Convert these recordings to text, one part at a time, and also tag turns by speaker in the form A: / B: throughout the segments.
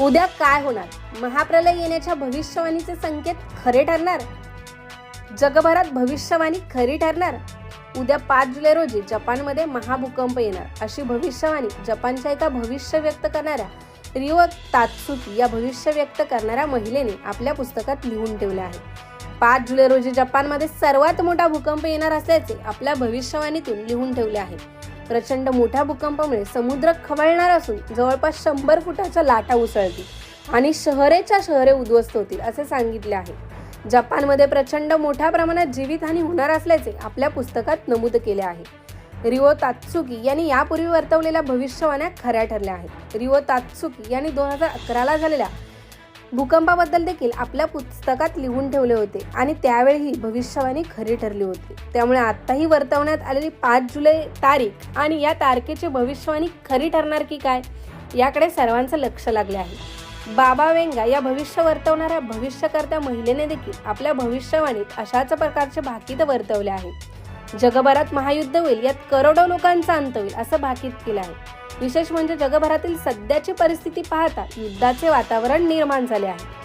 A: उद्या काय होणार? महाप्रलय येण्याच्या भविष्यवाणीचे संकेत खरे ठरणार? जगभरात भविष्यवाणी खरी ठरणार? उद्या पाच जुलै रोजी जपानमध्ये महाभूकंप येणार. अशी भविष्यवाणी जपानच्या एका भविष्य व्यक्त करणाऱ्या रिओ तात्सुकी या भविष्य व्यक्त करणाऱ्या महिलेने आपल्या पुस्तकात लिहून ठेवले आहे. पाच जुलै रोजी जपानमध्ये सर्वात मोठा भूकंप येणार असल्याचे आपल्या भविष्यवाणीतून लिहून ठेवले आहे. प्रचंड मोठ्या भूकंपामुळे समुद्र खवळणार असून जवळपास शंभर फुटाच्या लाटा उसळतील आणि शहरेच्या शहरे उद्ध्वस्त होतील असे सांगितले आहे. जपानमध्ये प्रचंड मोठ्या प्रमाणात जीवितहानी होणार असल्याचे आपल्या पुस्तकात नमूद केले आहे. रिओ तात्सुकी यांनी यापूर्वी वर्तवलेल्या भविष्यवाण्या खऱ्या ठरल्या आहेत. रिओ तात्सुकी यांनी दोन हजार अकराला झालेल्या भूकंपाबद्दल देखील आपल्या पुस्तकात लिहून ठेवले होते आणि त्यावेळी ही भविष्यवाणी खरी ठरली होती. त्यामुळे आत्ताही वर्तवण्यात आलेली पाच जुलै तारीख आणि या तारखेची भविष्यवाणी खरी ठरणार की काय याकडे सर्वांचं लक्ष लागले आहे. बाबा वेंगा या भविष्य वर्तवणाऱ्या भविष्यकर्त्या महिलेने देखील आपल्या भविष्यवाणीत अशाच प्रकारचे भाकीत वर्तवले आहे. जगभरात महायुद्ध होईल यात करोडो लोकांचा अंत होईल असं भाकीत केलं आहे. विशेष म्हणजे जगभरातील सध्याची परिस्थिती पाहता युद्धाचे वातावरण निर्माण झाले आहे.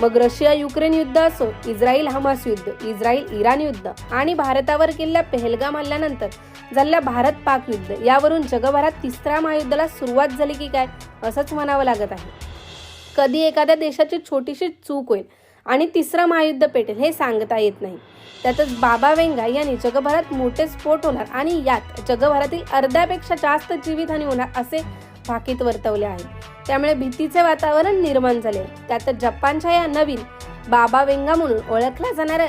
A: मग रशिया युक्रेन युद्ध असो इस्रायल हमास युद्ध इस्रायल इराण युद्ध आणि भारतावर केलेल्या पेहलगाम हल्ल्यानंतर झालेल्या भारत पाक युद्ध यावरून जगभरात तिसऱ्या महायुद्धाला सुरुवात झाली की काय असंच म्हणावं लागत आहे. कधी एखाद्या देशाची छोटीशी चूक होईल आणि तिसरं महायुद्ध पेटेल हे सांगता येत नाही. त्यातच बाबा वेंगा यांनी जगभरात मोठे स्फोट होणार आणि यात जगभरातील अर्ध्यापेक्षा जास्त जीवितहानी होणार असे भाकीत वर्तवले आहे. त्यामुळे भीतीचे वातावरण निर्माण झाले. त्यातच जपानच्या या नवीन बाबा वेंगा म्हणून ओळखल्या जाणाऱ्या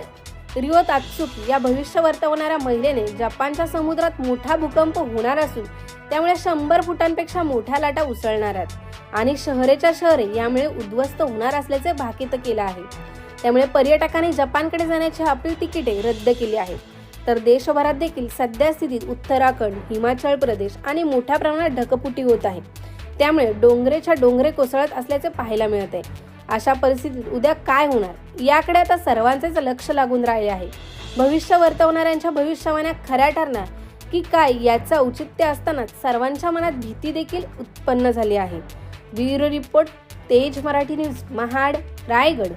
A: रिओ तात्सुकी या भविष्य वर्तवणाऱ्या महिलेने जपानच्या समुद्रात मोठा भूकंप होणार असून त्यामुळे शंभर फुटांपेक्षा मोठ्या लाटा उसळणार आहेत. आणि शहरेच्या शहरे यामुळे उद्ध्वस्त होणार असल्याचे भाकीत केलं आहे. त्यामुळे पर्यटकांनी जपानकडे जाण्याची आपली तिकिटे रद्द केली आहेत. तर देशभरात देखील सध्या स्थितीत उत्तराखंड हिमाचल प्रदेश आणि मोठ्या प्रमाणात ढकफुटी होत आहे. त्यामुळे डोंगरेच्या डोंगरे कोसळत असल्याचे पाहायला मिळत आहे. अशा परिस्थितीत उद्या काय होणार? याकडे आता सर्वांचेच लक्ष लागून राहिले आहे. भविष्य वर्तवणाऱ्यांच्या भविष्यवाण्या खऱ्या ठरणार की काय याचं औचित्य असतानाच सर्वांच्या मनात भीती देखील उत्पन्न झाली आहे. ब्युरो रिपोर्ट तेज मराठी न्यूज महाड रायगड.